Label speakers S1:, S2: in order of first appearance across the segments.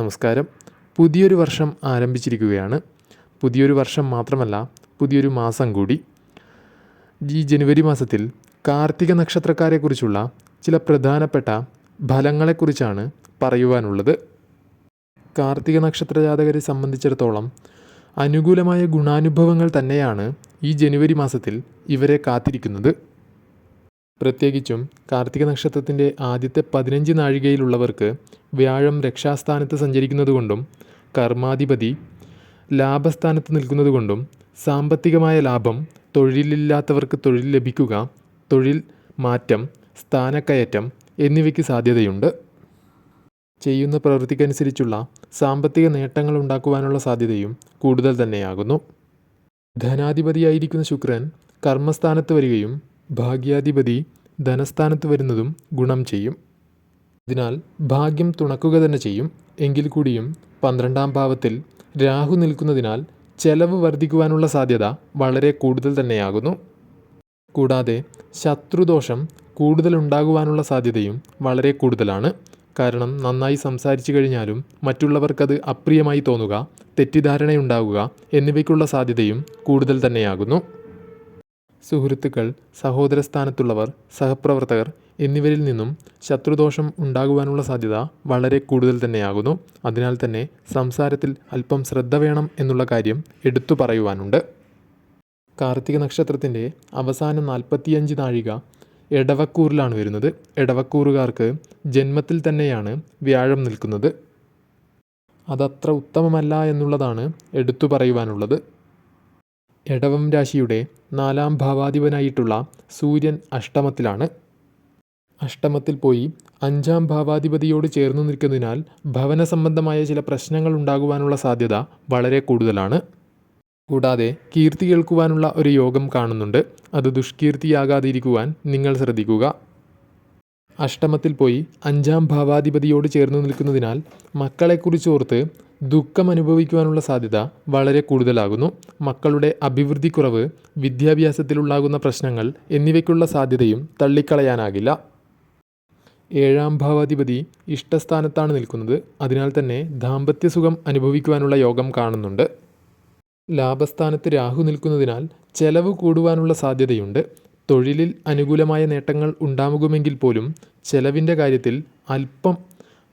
S1: നമസ്കാരം. പുതിയൊരു വർഷം ആരംഭിച്ചിരിക്കുകയാണ്. പുതിയൊരു വർഷം മാത്രമല്ല പുതിയൊരു മാസം കൂടി. ഈ ജനുവരി മാസത്തിൽ കാർത്തിക നക്ഷത്രക്കാരെക്കുറിച്ചുള്ള ചില പ്രധാനപ്പെട്ട ഫലങ്ങളെക്കുറിച്ചാണ് പറയുവാനുള്ളത്. കാർത്തിക നക്ഷത്ര ജാതകരെ സംബന്ധിച്ചിടത്തോളം അനുകൂലമായ ഗുണാനുഭവങ്ങൾ തന്നെയാണ് ഈ ജനുവരി മാസത്തിൽ ഇവരെ കാത്തിരിക്കുന്നത്. പ്രത്യേകിച്ചും കാർത്തിക നക്ഷത്രത്തിന്റെ ആദ്യത്തെ പതിനഞ്ച് നാഴികയിലുള്ളവർക്ക് വ്യാഴം രക്ഷാസ്ഥാനത്ത് സഞ്ചരിക്കുന്നതുകൊണ്ടും കർമാധിപതി ലാഭസ്ഥാനത്ത് നിൽക്കുന്നതുകൊണ്ടും സാമ്പത്തികമായ ലാഭം തൊഴിലില്ലാത്തവർക്ക് തൊഴിൽ ലഭിക്കുക തൊഴിൽ മാറ്റം സ്ഥാനക്കയറ്റം എന്നിവയ്ക്ക് സാധ്യതയുണ്ട്. ചെയ്യുന്ന പ്രവൃത്തിക്കനുസരിച്ചുള്ള സാമ്പത്തിക നേട്ടങ്ങൾ ഉണ്ടാക്കുവാനുള്ള സാധ്യതയും കൂടുതൽ തന്നെയാകുന്നു. ധനാധിപതിയായിരിക്കുന്ന ശുക്രൻ കർമ്മസ്ഥാനത്ത് വരികയും ഭാഗ്യാധിപതി ധനസ്ഥാനത്ത് വരുന്നതും ഗുണം ചെയ്യും. അതിനാൽ ഭാഗ്യം തുണക്കുക തന്നെ ചെയ്യും. എങ്കിൽ കൂടിയും പന്ത്രണ്ടാം ഭാവത്തിൽ രാഹു നിൽക്കുന്നതിനാൽ ചെലവ് വർദ്ധിക്കുവാനുള്ള സാധ്യത വളരെ കൂടുതൽ തന്നെയാകുന്നു. കൂടാതെ ശത്രുദോഷം കൂടുതൽ ഉണ്ടാകുവാനുള്ള സാധ്യതയും വളരെ കൂടുതലാണ്. കാരണം നന്നായി സംസാരിച്ചു കഴിഞ്ഞാലും മറ്റുള്ളവർക്കത് അപ്രിയമായി തോന്നുക തെറ്റിദ്ധാരണയുണ്ടാകുക എന്നിവയ്ക്കുള്ള സാധ്യതയും കൂടുതൽ തന്നെയാകുന്നു. സുഹൃത്തുക്കൾ സഹോദരസ്ഥാനത്തുള്ളവർ സഹപ്രവർത്തകർ എന്നിവരിൽ നിന്നും ശത്രുദോഷം ഉണ്ടാകുവാനുള്ള സാധ്യത വളരെ കൂടുതൽ തന്നെയാകുന്നു. അതിനാൽ തന്നെ സംസാരത്തിൽ അല്പം ശ്രദ്ധ വേണം എന്നുള്ള കാര്യം എടുത്തു പറയുവാനുണ്ട്. കാർത്തിക നക്ഷത്രത്തിന്റെ അവസാന നാൽപ്പത്തിയഞ്ച് നാഴിക എടവക്കൂറിലാണ് വരുന്നത്. എടവക്കൂറുകാർക്ക് ജന്മത്തിൽ തന്നെയാണ് വ്യാഴം നിൽക്കുന്നത്. അതത്ര ഉത്തമമല്ല എന്നുള്ളതാണ് എടുത്തു പറയുവാനുള്ളത്. എടവം രാശിയുടെ നാലാം ഭാവാധിപനായിട്ടുള്ള സൂര്യൻ അഷ്ടമത്തിലാണ്. അഷ്ടമത്തിൽ പോയി അഞ്ചാം ഭാവാധിപതിയോട് ചേർന്നു നിൽക്കുന്നതിനാൽ ഭവന സംബന്ധമായ ചില പ്രശ്നങ്ങൾ ഉണ്ടാകുവാനുള്ള സാധ്യത വളരെ കൂടുതലാണ്. കൂടാതെ കീർത്തി കേൾക്കുവാനുള്ള ഒരു യോഗം കാണുന്നുണ്ട്. അത് ദുഷ്കീർത്തിയാകാതിരിക്കുവാൻ നിങ്ങൾ ശ്രദ്ധിക്കുക. അഷ്ടമത്തിൽ പോയി അഞ്ചാം ഭാവാധിപതിയോട് ചേർന്നു നിൽക്കുന്നതിനാൽ മക്കളെക്കുറിച്ചോർത്ത് ദുഃഖം അനുഭവിക്കുവാനുള്ള സാധ്യത വളരെ കൂടുതലാകുന്നു. മക്കളുടെ അഭിവൃദ്ധിക്കുറവ് വിദ്യാഭ്യാസത്തിലുണ്ടാകുന്ന പ്രശ്നങ്ങൾ എന്നിവയ്ക്കുള്ള സാധ്യതയും തള്ളിക്കളയാനാകില്ല. ഏഴാം ഭാവാധിപതി ഇഷ്ടസ്ഥാനത്താണ് നിൽക്കുന്നത്. അതിനാൽ തന്നെ ദാമ്പത്യസുഖം അനുഭവിക്കുവാനുള്ള യോഗം കാണുന്നുണ്ട്. ലാഭസ്ഥാനത്ത് രാഹു നിൽക്കുന്നതിനാൽ ചെലവ് കൂടുവാനുള്ള സാധ്യതയുണ്ട്. തൊഴിലിൽ അനുകൂലമായ നേട്ടങ്ങൾ ഉണ്ടാകുമെങ്കിൽ പോലും ചെലവിന്റെ കാര്യത്തിൽ അല്പം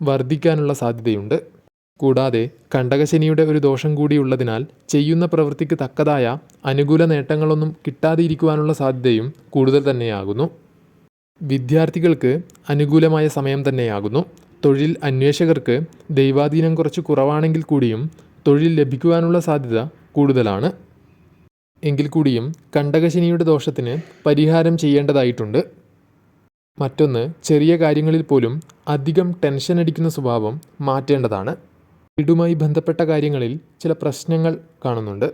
S1: വർദ്ധിക്കാനുള്ള സാധ്യതയുണ്ട്. കൂടാതെ കണ്ടകശനിയുടെ ഒരു ദോഷം കൂടിയുള്ളതിനാൽ ചെയ്യുന്ന പ്രവൃത്തിക്ക് തക്കതായ അനുകൂല നേട്ടങ്ങളൊന്നും കിട്ടാതിരിക്കുവാനുള്ള സാധ്യതയും കൂടുതൽ തന്നെയാകുന്നു. വിദ്യാർത്ഥികൾക്ക് അനുകൂലമായ സമയം തന്നെയാകുന്നു. തൊഴിൽ അന്വേഷകർക്ക് ദൈവാധീനം കുറച്ച് കുറവാണെങ്കിൽ കൂടിയും തൊഴിൽ ലഭിക്കുവാനുള്ള സാധ്യത കൂടുതലാണ്. എങ്കിൽ കൂടിയും കണ്ടകശനിയുടെ ദോഷത്തിന് പരിഹാരം ചെയ്യേണ്ടതായിട്ടുണ്ട്. മറ്റൊന്ന് ചെറിയ കാര്യങ്ങളിൽ പോലും അധികം ടെൻഷൻ അടിക്കുന്ന സ്വഭാവം മാറ്റേണ്ടതാണ്. വീടുമായി ബന്ധപ്പെട്ട കാര്യങ്ങളിൽ ചില പ്രശ്നങ്ങൾ കാണുന്നുണ്ട്.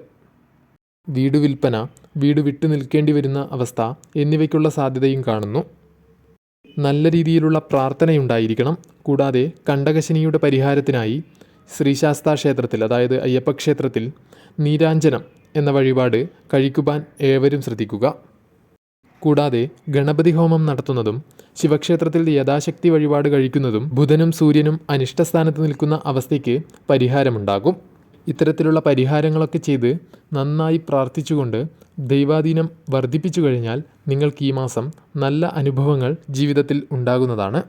S1: വീട് വിൽപ്പന വീട് വിട്ടു നിൽക്കേണ്ടി വരുന്ന അവസ്ഥ എന്നിവയ്ക്കുള്ള സാധ്യതയും കാണുന്നു. നല്ല രീതിയിലുള്ള പ്രാർത്ഥനയുണ്ടായിരിക്കണം. കൂടാതെ കണ്ടകശനിയുടെ പരിഹാരത്തിനായി ശ്രീശാസ്താ ക്ഷേത്രത്തിൽ അതായത് അയ്യപ്പക്ഷേത്രത്തിൽ നീരാഞ്ജനം എന്ന വഴിപാട് കഴിക്കുവാൻ ഏവരും ശ്രദ്ധിക്കുക. കൂടാതെ ഗണപതി ഹോമം നടത്തുന്നതും ശിവക്ഷേത്രത്തിൽ യഥാശക്തി വഴിപാട് കഴിക്കുന്നതും ബുധനും സൂര്യനും അനിഷ്ടസ്ഥാനത്ത് നിൽക്കുന്ന അവസ്ഥയ്ക്ക് പരിഹാരമുണ്ടാകും. ഇത്തരത്തിലുള്ള പരിഹാരങ്ങളൊക്കെ ചെയ്ത് നന്നായി പ്രാർത്ഥിച്ചുകൊണ്ട് ദൈവാധീനം വർദ്ധിപ്പിച്ചു കഴിഞ്ഞാൽ നിങ്ങൾക്ക് ഈ മാസം നല്ല അനുഭവങ്ങൾ ജീവിതത്തിൽ ഉണ്ടാകുന്നതാണ്.